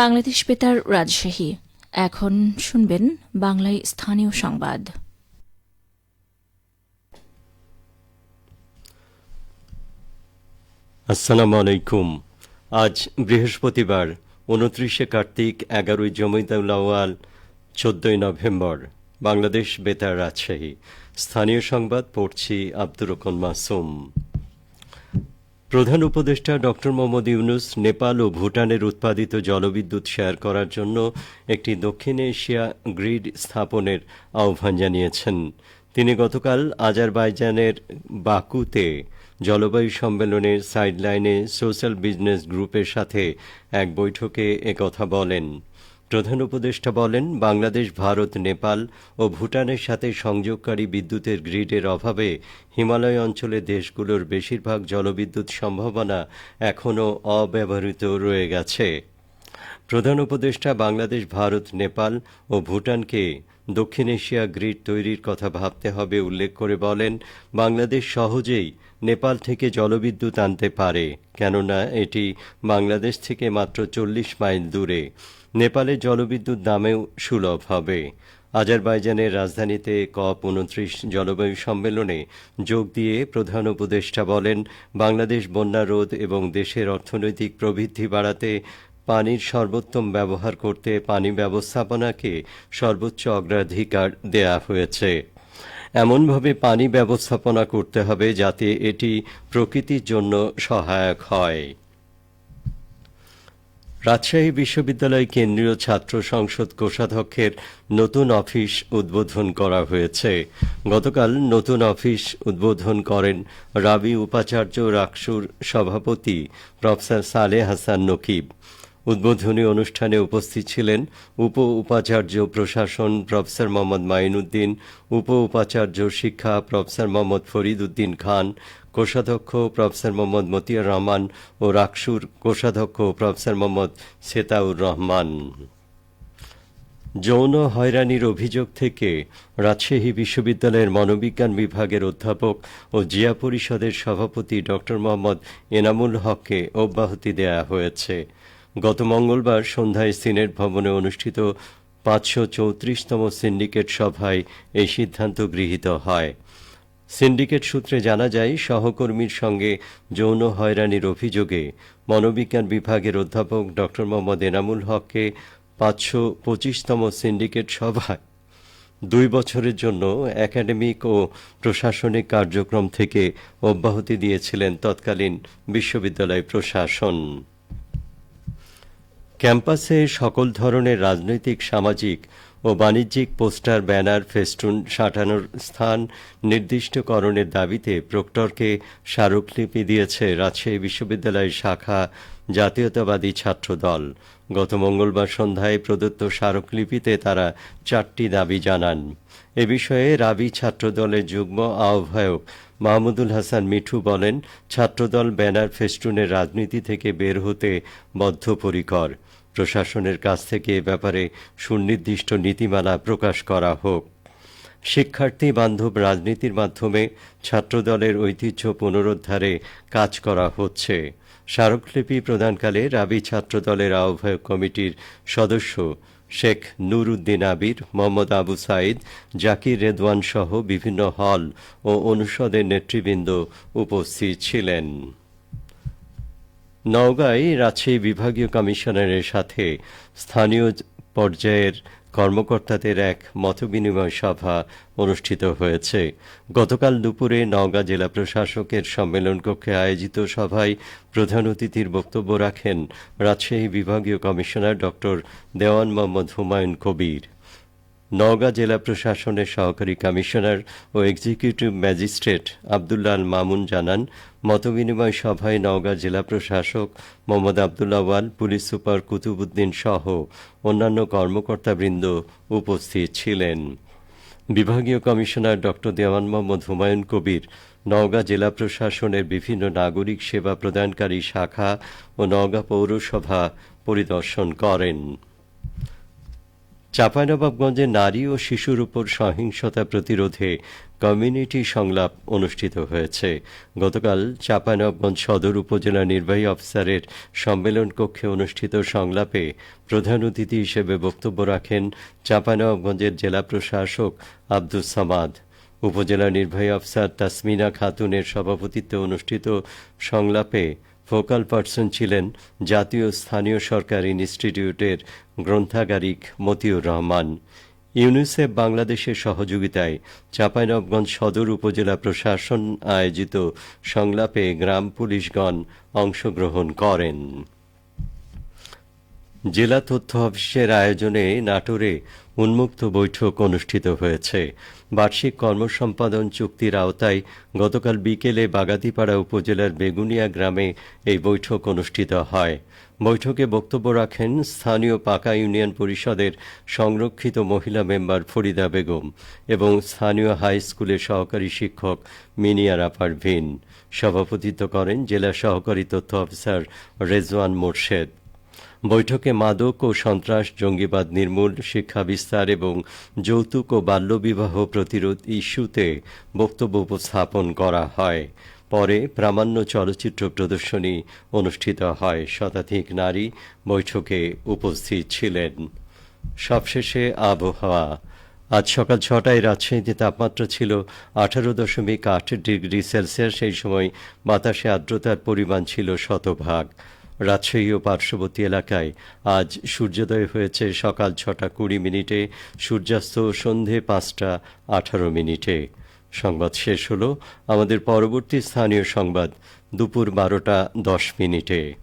বাংলাদেশ বেতার রাজশাহী। এখন শুনবেন বাংলায় স্থানীয় সংবাদ। আসসালামু আলাইকুম। আজ বৃহস্পতিবার, উনত্রিশে কার্তিক, এগারোই জমিদাউল আওয়াল চোদ্দই নভেম্বর, বাংলাদেশ বেতার রাজশাহী। স্থানীয় সংবাদ পড়ছি আব্দুর রকন মাসুম। প্রধান উপদেষ্টা ডক্টর মোহাম্মদ ইউনুস নেপাল ও ভুটানের উৎপাদিত জলবিদ্যুৎ শেয়ার করার জন্য একটি দক্ষিণ এশিয়া গ্রিড স্থাপনের আহ্বান জানিয়েছেন। তিনি গতকাল আজারবাইজানের বাকুতে জলবায়ু সম্মেলনের সাইডলাইনে সোশ্যাল বিজনেস গ্রুপের সাথে এক বৈঠকে একথা বলেন। প্রধান উপদেষ্টা বলেন, বাংলাদেশ, ভারত, নেপাল ও ভুটানের সাথে সংযোগকারী বিদ্যুতের গ্রিডের অভাবে হিমালয় অঞ্চলে দেশগুলোর বেশিরভাগ জলবিদ্যুৎ সম্ভাবনা এখনও অব্যবহৃত রয়ে গেছে। প্রধান উপদেষ্টা বাংলাদেশ, ভারত, নেপাল ও ভুটানকে দক্ষিণ এশিয়া গ্রিড তৈরির কথা ভাবতে হবে উল্লেখ করে বলেন, বাংলাদেশ সহজেই নেপাল থেকে জলবিদ্যুৎ আনতে পারে, কেননা এটি বাংলাদেশ থেকে মাত্র চল্লিশ মাইল দূরে। নেপালে জলবিদ্যুৎ দামেও সুলভ হবে। আজারবাইজানের রাজধানীতে কপ উনত্রিশ জলবায়ু সম্মেলনে যোগ দিয়ে প্রধান উপদেষ্টা বলেন, বাংলাদেশ বন্যা রোধ এবং দেশের অর্থনৈতিক প্রবৃদ্ধি বাড়াতে পানির সর্বোত্তম ব্যবহার করতে পানি ব্যবস্থাপনাকে সর্বোচ্চ অগ্রাধিকার দেয়া হয়েছে। এমনভাবে পানি ব্যবস্থাপনা করতে হবে যাতে এটি প্রকৃতির জন্য সহায়ক হয়। রাজশাহী বিশ্ববিদ্যালয় কেন্দ্রীয় ছাত্র সংসদ কোষাধ্যক্ষের নতুন অফিস উদ্বোধন করা হয়েছে। গতকাল নতুন অফিস উদ্বোধন করেন রাবি উপাচার্য রাকসুর সভাপতি প্রফেসর সালে হাসান নকিব। উদ্বোধনী অনুষ্ঠানে উপস্থিত ছিলেন উপ উপাচার্য প্রশাসন প্রফেসর মোহাম্মদ মাইনুদ্দিন, উপ উপাচার্য শিক্ষা প্রফেসর মোহাম্মদ ফরিদ উদ্দিন খান, কোষাধ্যক্ষ প্রফেসর মোহাম্মদ মতিয়ার রহমান ও রাকসুর কোষাধ্যক্ষ প্রফেসর মোহাম্মদ সেতাউর রহমান। যৌন হয়রানির অভিযোগ থেকে রাজশাহী বিশ্ববিদ্যালয়ের মনোবিজ্ঞান বিভাগের অধ্যাপক ও জিয়া পরিষদের সভাপতি ড মোহাম্মদ এনামুল হককে অব্যাহতি দেয়া হয়েছে। গত মঙ্গলবার সন্ধ্যায় সিনেট ভবনে অনুষ্ঠিত পাঁচশো চৌত্রিশতম সিন্ডিকেট সভায় এই সিদ্ধান্ত গৃহীত হয়। সিন্ডিকেট সূত্রে জানা যায়, সহকর্মীর সঙ্গে যৌন হয়রানির অভিযোগে মনোবিজ্ঞান বিভাগের অধ্যাপক ড. মোহাম্মদ এনামুল হককে পাঁচশো পঁচিশতম সিন্ডিকেট সভায় দুই বছরের জন্য একাডেমিক ও প্রশাসনিক কার্যক্রম থেকে অব্যাহতি দিয়েছিলেন তৎকালীন বিশ্ববিদ্যালয় প্রশাসন। ক্যাম্পাসে সকল ধরনের রাজনৈতিক, সামাজিক ও বাণিজ্যিক পোস্টার, ব্যানার, ফেস্টুন সাঁটানোর স্থান নির্দিষ্টকরণের দাবিতে প্রক্টরকে স্মারকলিপি দিয়েছে রাজশাহী বিশ্ববিদ্যালয়ের শাখা জাতীয়তাবাদী ছাত্র দল গত মঙ্গলবার সন্ধ্যায় প্রদত্ত স্মারকলিপিতে তারা চারটি দাবি জানান। এ বিষয়ে রাবি ছাত্রদলের যুগ্ম আহ্বায়ক মাহমুদুল হাসান মিঠু বলেন, ছাত্রদল ব্যানার, ফেস্টুনের রাজনীতি থেকে বের হতে বদ্ধপরিকর। প্রশাসনের কাছ থেকে এ ব্যাপারে সুনির্দিষ্ট নীতিমালা প্রকাশ করা হোক। শিক্ষার্থী, বান্ধব রাজনীতির মাধ্যমে ছাত্রদলের ঐতিহ্য পুনরুদ্ধারে কাজ করা হচ্ছে। স্মারকলিপি প্রদানকালে রাবি ছাত্রদলের আহ্বায়ক কমিটির সদস্য শেখ নুর উদ্দিন আবির, মোহাম্মদ আবু সাইদ জাকির রেদওয়ান সহ বিভিন্ন হল ও অনুষদের নেতৃবৃন্দ উপস্থিত ছিলেন। নওগাঁয় রাজশাহী বিভাগীয় কমিশনারের সাথে স্থানীয় পর্যায়ের কর্মকর্তাদের এক মতবিনিময় সভা অনুষ্ঠিত হয়েছে। গতকাল দুপুরে নওগাঁ জেলা প্রশাসকের সম্মেলন কক্ষে আয়োজিত সভায় প্রধান অতিথির বক্তব্য রাখেন রাজশাহী বিভাগীয় কমিশনার ডক্টর দেওয়ান মোহাম্মদ হুমায়ুন কবির। নওগাঁ জেলা প্রশাসনের সহকারী কমিশনার ও এক্সিকিউটিভ ম্যাজিস্ট্রেট আবদুল্লাহ মামুন জানান, মতবিনিময় সভায় নওগাঁ জেলা প্রশাসক মোহাম্মদ আবদুল্লাহ ওয়াল পুলিশ সুপার কুতুবুদ্দিন সহ অন্যান্য কর্মকর্তাবৃন্দ উপস্থিত ছিলেন। বিভাগীয় কমিশনার ডক্টর দেওয়ান মোহাম্মদ হুমায়ুন কবির নওগাঁ জেলা প্রশাসনের বিভিন্ন নাগরিক সেবা প্রদানকারী শাখা ও নওগাঁ পৌরসভা পরিদর্শন করেন। চাঁপাইনবাবগঞ্জে নারী ও শিশুর উপর সহিংসতা প্রতিরোধে কমিউনিটি সংলাপ অনুষ্ঠিত হয়েছে। গতকাল চাঁপাইনবাবগঞ্জ সদর উপজেলা নির্বাহী অফিসারের সম্মেলন কক্ষে অনুষ্ঠিত সংলাপে প্রধান অতিথি হিসেবে বক্তব্য রাখেন চাঁপাইনবাবগঞ্জের জেলা প্রশাসক আব্দুস সামাদ। উপজেলা নির্বাহী অফিসার তাসমিনা খাতুনের সভাপতিত্বে অনুষ্ঠিত সংলাপে ফোকাল পার্সন ছিলেন জাতীয় স্থানীয় সরকার ইনস্টিটিউটের গ্রন্থাগারিক মতিউর রহমান। ইউনিসেফ বাংলাদেশের সহযোগিতায় চাঁপাইনবগঞ্জ সদর উপজেলা প্রশাসন আয়োজিত সংলাপে গ্রাম পুলিশগণ অংশগ্রহণ করেন। জেলা তথ্য অফিসের আয়োজনে নাটোরে উন্মুক্ত বৈঠক অনুষ্ঠিত হয়েছে। বার্ষিক কর্মসম্পাদন চুক্তির আওতায় গতকাল বিকেলে বাগাতিপাড়া উপজেলার বেগুনিয়া গ্রামে এই বৈঠক অনুষ্ঠিত হয়। বৈঠকে বক্তব্য রাখেন স্থানীয় পাকা ইউনিয়ন পরিষদের সংরক্ষিত মহিলা মেম্বার ফরিদা বেগম এবং স্থানীয় হাই স্কুলের সহকারী শিক্ষক মিনিয়ারা পারভিন সভাপতিত্ব করেন জেলা সহকারী তথ্য অফিসার রেজওয়ান মোর্শেদ। বৈঠকে মাদক ও সন্ত্রাস, জঙ্গিবাদ নির্মূল, শিক্ষা বিস্তার এবং যৌতুক ও বাল্যবিবাহ প্রতিরোধ ইস্যুতে বক্তব্য উপস্থাপন করা হয়। পরে প্রামাণ্য চলচ্চিত্র প্রদর্শনী অনুষ্ঠিত হয়। শতাধিক নারী বৈঠকে উপস্থিত ছিলেন। সবশেষে আবহাওয়া। আজ সকাল ছটায় রাজশাহীতে তাপমাত্রা ছিল আঠারো দশমিক আট ডিগ্রি সেলসিয়াস। সেই সময় বাতাসে আর্দ্রতার পরিমাণ ছিল শতভাগ। রাজশাহী ও পার্শ্ববর্তী এলাকায়। আজ সূর্যোদয় হয়েছে সকাল ছটা কুড়ি মিনিটে, সূর্যাস্ত সন্ধে পাঁচটা আঠারো মিনিটে। সংবাদ শেষ হলো। আমাদের পরবর্তী স্থানীয় সংবাদ, দুপুর বারোটা দশ মিনিটে।